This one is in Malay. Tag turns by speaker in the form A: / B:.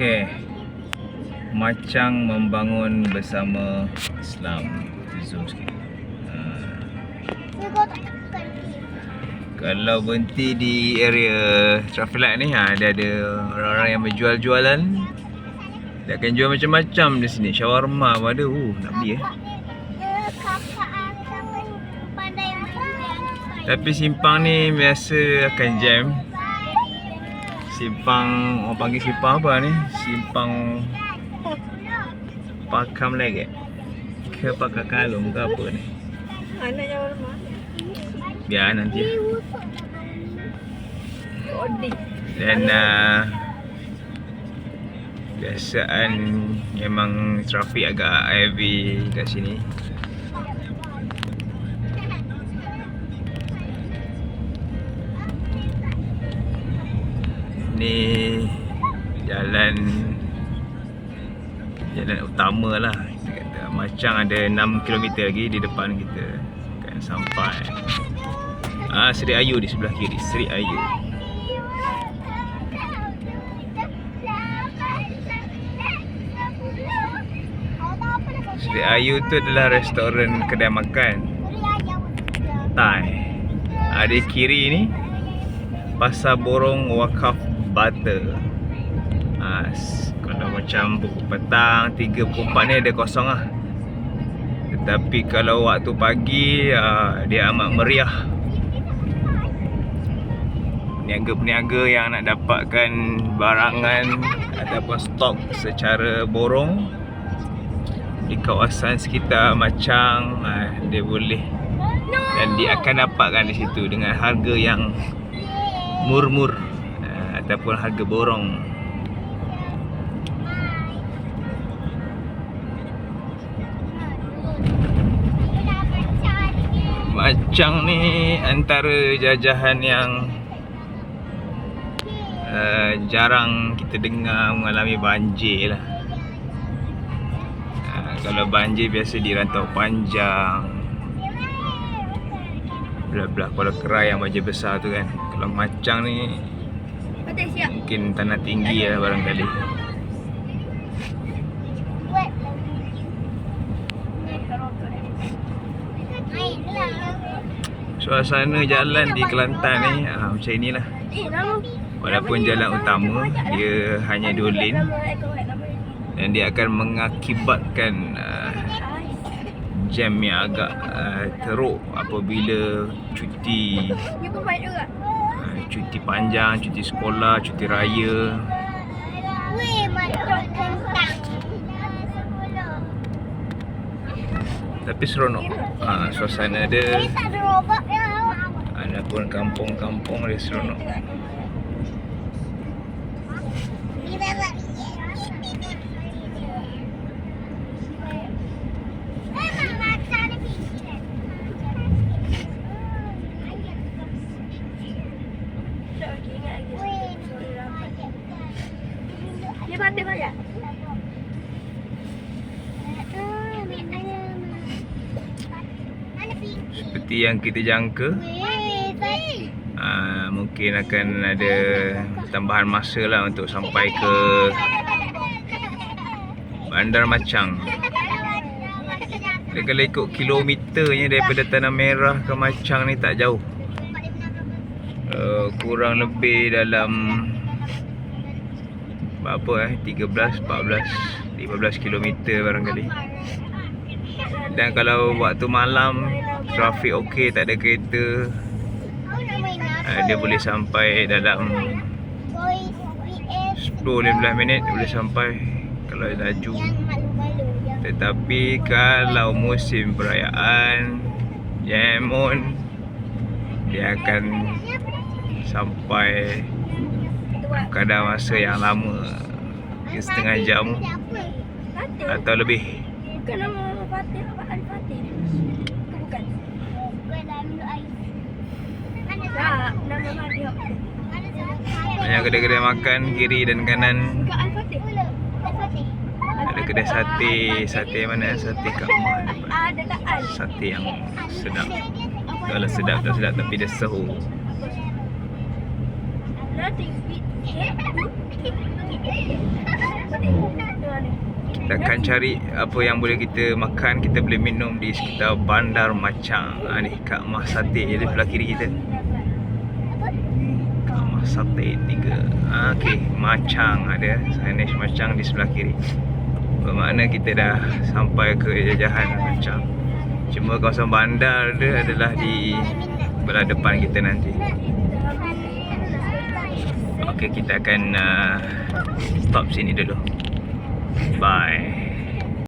A: Okey. Macang membangun bersama Islam. Zoom sikit. Ha. Kalau berhenti di area traffic light ni ha, dia ada orang-orang yang berjual jualan. Dia akan jual macam-macam di sini. Shawarma pun ada. Uh, nak beli eh. Tapi simpang ni biasa akan jam. Simpang orang panggil simpang apa ni? Simpang Pakam lagi. Ke Pakar Kalung ke apa ni?
B: Anak yang rumah.
A: Biar nanti.
B: Odi.
A: Dan uh, biasaan memang trafik agak heavy kat sini. Ni jalan jalan utama lah kita kata. Macam ada 6 km lagi di depan kita akan sampai. Ah Seri Ayu di sebelah kiri, Seri Ayu. Seri Ayu tu adalah restoran kedai makan Thai. Ah, di kiri ni Pasar Borong Wakaf Butter. Ah, s- kalau macam pukul petang 3 pukul 4 ni ada kosong lah. Tetapi kalau waktu pagi ah, dia amat meriah. Peniaga-peniaga yang nak dapatkan barangan ataupun stok secara borong di kawasan sekitar Macang ah, dia boleh dan dia akan dapatkan di situ dengan harga yang murmur ah, ataupun harga borong. Macang ni antara jajahan yang uh, jarang kita dengar mengalami banjir lah. Uh, kalau banjir biasa di rantau panjang. Belah-belah Kuala Kerai yang banjir besar tu kan. Kalau macang ni
B: Siap.
A: mungkin tanah tinggi lah barangkali. Suasana jalan di Kelantan ni uh, macam inilah.
B: Eh.
A: Walaupun jalan utama dia hanya dua lane
B: ini.
A: dan dia akan mengakibatkan uh, jam yang agak uh, teruk apabila cuti cuti panjang, cuti sekolah, cuti raya. Tapi seronok. Uh, suasana dia ada pun kampung-kampung dia seronok.
B: Tak okey ingat lagi. Banyak.
A: Seperti yang kita jangka, uh, mungkin akan ada tambahan masa lah untuk sampai ke Bandar Macang. Dia kalau ikut kilometernya daripada Tanah Merah ke Macang ni tak jauh. Uh, kurang lebih dalam berapa eh 13 14 15 kilometer barangkali. Dan kalau waktu malam trafik okey tak ada kereta uh, dia boleh sampai dalam 10 15 minit boleh sampai kalau laju. Tetapi kalau musim perayaan jam on dia akan sampai kadar masa yang lama mungkin setengah jam. atau lebih.
B: Bukan nama Fatih. Apa Ali Fatih? Bukan.
A: Banyak kedai-kedai makan kiri dan kanan. Ada kedai sate. Sate mana? Sate kat rumah sate yang sedap. Kalau sedap tak sedap tapi dia sehu. Kita akan cari apa yang boleh kita makan, kita boleh minum di sekitar Bandar Macang. Ha, ni Kak Mah Sate di sebelah kiri kita. Kak Mah Sate 3. Ha, Okey, Macang ada. Signage Macang di sebelah kiri. Bermakna kita dah sampai ke jajahan Macang. Cuma kawasan bandar dia adalah di belah depan kita nanti. Okey, kita akan uh, stop sini dulu. Bye.